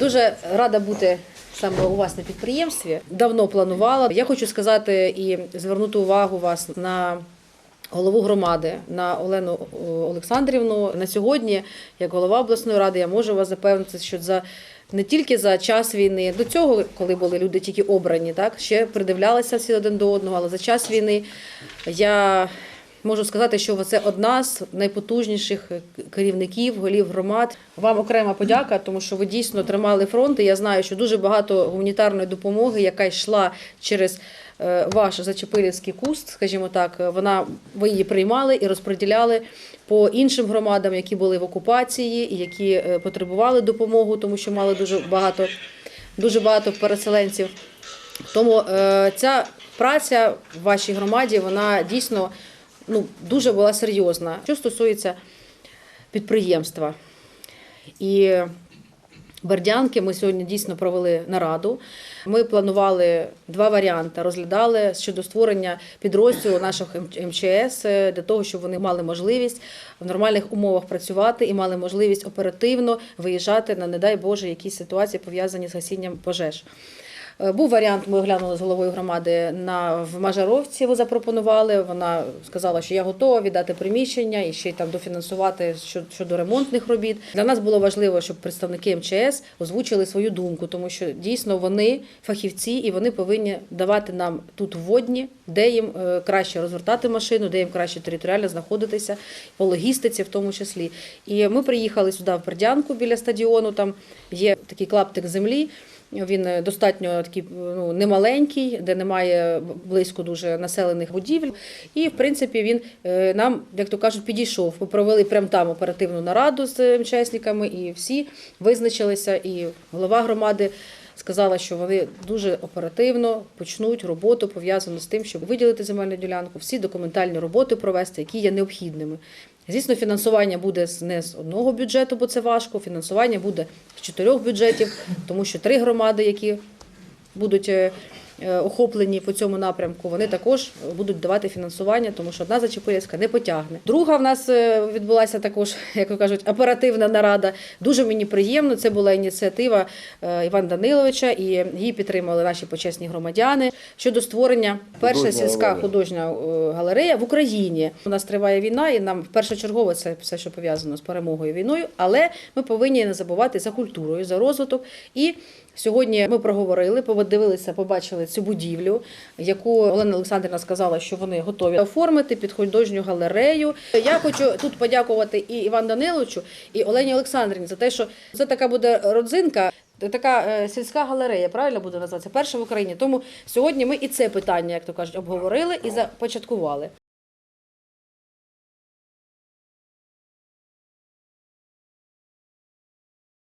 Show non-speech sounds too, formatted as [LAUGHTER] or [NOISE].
Дуже рада бути саме у вас на підприємстві. Давно планувала. Я хочу сказати і звернути увагу вас на голову громади, на Олену Олександрівну. На сьогодні, як голова обласної ради, я можу вас запевнити, що за не тільки за час війни, до цього, коли були люди тільки обрані, так ще придивлялися всі один до одного, але за час війни я можу сказати, що це одна з найпотужніших керівників, голів громад. Вам окрема подяка, тому що ви дійсно тримали фронт. І я знаю, що дуже багато гуманітарної допомоги, яка йшла через е, ваш Зачепилівський куст, скажімо так, вона ви її приймали і розподіляли по іншим громадам, які були в окупації і які е, потребували допомогу, тому що мали дуже багато, дуже багато переселенців. Тому е, ця праця в вашій громаді вона дійсно ну, дуже була серйозна. Що стосується підприємства і Бердянки, ми сьогодні дійсно провели нараду. Ми планували два варіанти, розглядали щодо створення підрозділу наших МЧС е, для того, щоб вони мали можливість в нормальних умовах працювати і мали можливість оперативно виїжджати на, не дай Боже, якісь ситуації пов'язані з гасінням пожеж. Е, Був варіант, ми оглянули з головою громади на в Мажаровці. Ви запропонували. Вона сказала, що я готова віддати приміщення і ще й там дофінансувати щодо, ремонтних робіт. Для нас було важливо, щоб представники МЧС озвучили свою думку, тому що дійсно вони фахівці і вони повинні давати нам тут вводні, де їм е, краще розвертати машину, де їм краще територіально знаходитися, по логістиці в тому числі. І ми приїхали сюди в Бердянку біля стадіону. Там є такий клаптик землі. Він е, достатньо такий ну, немаленький, де немає близько дуже населених будівель. І, в принципі, він е, нам, як то кажуть, підійшов. Провели прямо там оперативну нараду з МЧСниками, і всі визначилися. І голова громади сказала, що вони дуже оперативно почнуть роботу пов'язану з тим, щоб виділити земельну ділянку, всі документальні роботи провести, які є необхідними. Звісно, фінансування буде не з одного бюджету, бо це важко. Фінансування буде з чотирьох бюджетів, тому що три громади, які будуть е, охоплені по цьому напрямку, вони також будуть давати фінансування, тому що одна Зачепилівська не потягне. Друга в нас е, відбулася також, [LAUGHS] як то кажуть, оперативна нарада. Дуже мені приємно. Це була ініціатива е, Івана Даниловича, і її підтримали наші почесні громадяни щодо створення перша сільська художня е, галерея в Україні. У нас триває війна, і нам першочергово це все, що пов'язано з перемогою війною. Але ми повинні не забувати за культурою, за розвиток. І сьогодні ми проговорили, подивилися, побачили цю будівлю, яку Олена Олександрівна сказала, що вони готові оформити під художню галерею. Я хочу тут подякувати і Івану Даниловичу, і Олені Олександрівні за те, що це така буде родзинка. Така е, сільська галерея, правильно буде називатися, перша в Україні. Тому сьогодні ми і це питання, як то кажуть, обговорили і започаткували.